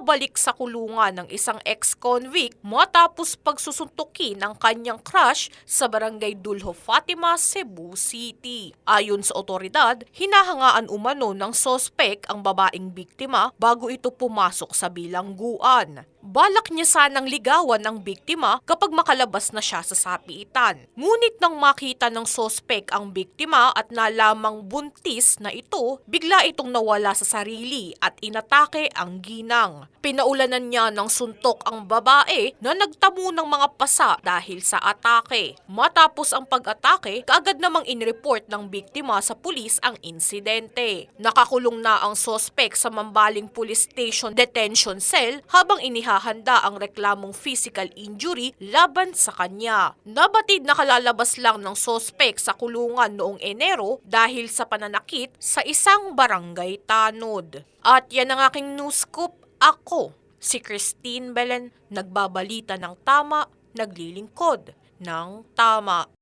ibabalik sa kulungan ng isang ex-convict matapos pagsusuntukin ang kanyang crush sa barangay Dulho Fatima, Cebu City. Ayon sa otoridad, hinahangaan umano ng sospek ang babaeng biktima bago ito pumasok sa bilangguan. Balak niya sanang ligawan ang biktima kapag makalabas na siya sa sapiitan. Ngunit nang makita ng sospek ang biktima at nalamang buntis na ito, bigla itong nawala sa sarili at inatake ang ginang. Pinaulanan niya ng suntok ang babae na nagtamo ng mga pasa dahil sa atake. Matapos ang pag-atake, kaagad namang inreport ng biktima sa pulis ang insidente. Nakakulong na ang sospek sa Mambaling Police Station Detention Cell habang inihahanda ang reklamong physical injury laban sa kanya. Nabatid na kalalabas lang ng sospek sa kulungan noong Enero dahil sa pananakit sa isang barangay tanod. At yan ang aking news scoop. Ako, si Christine Belen, nagbabalita ng tama, naglilingkod ng tama.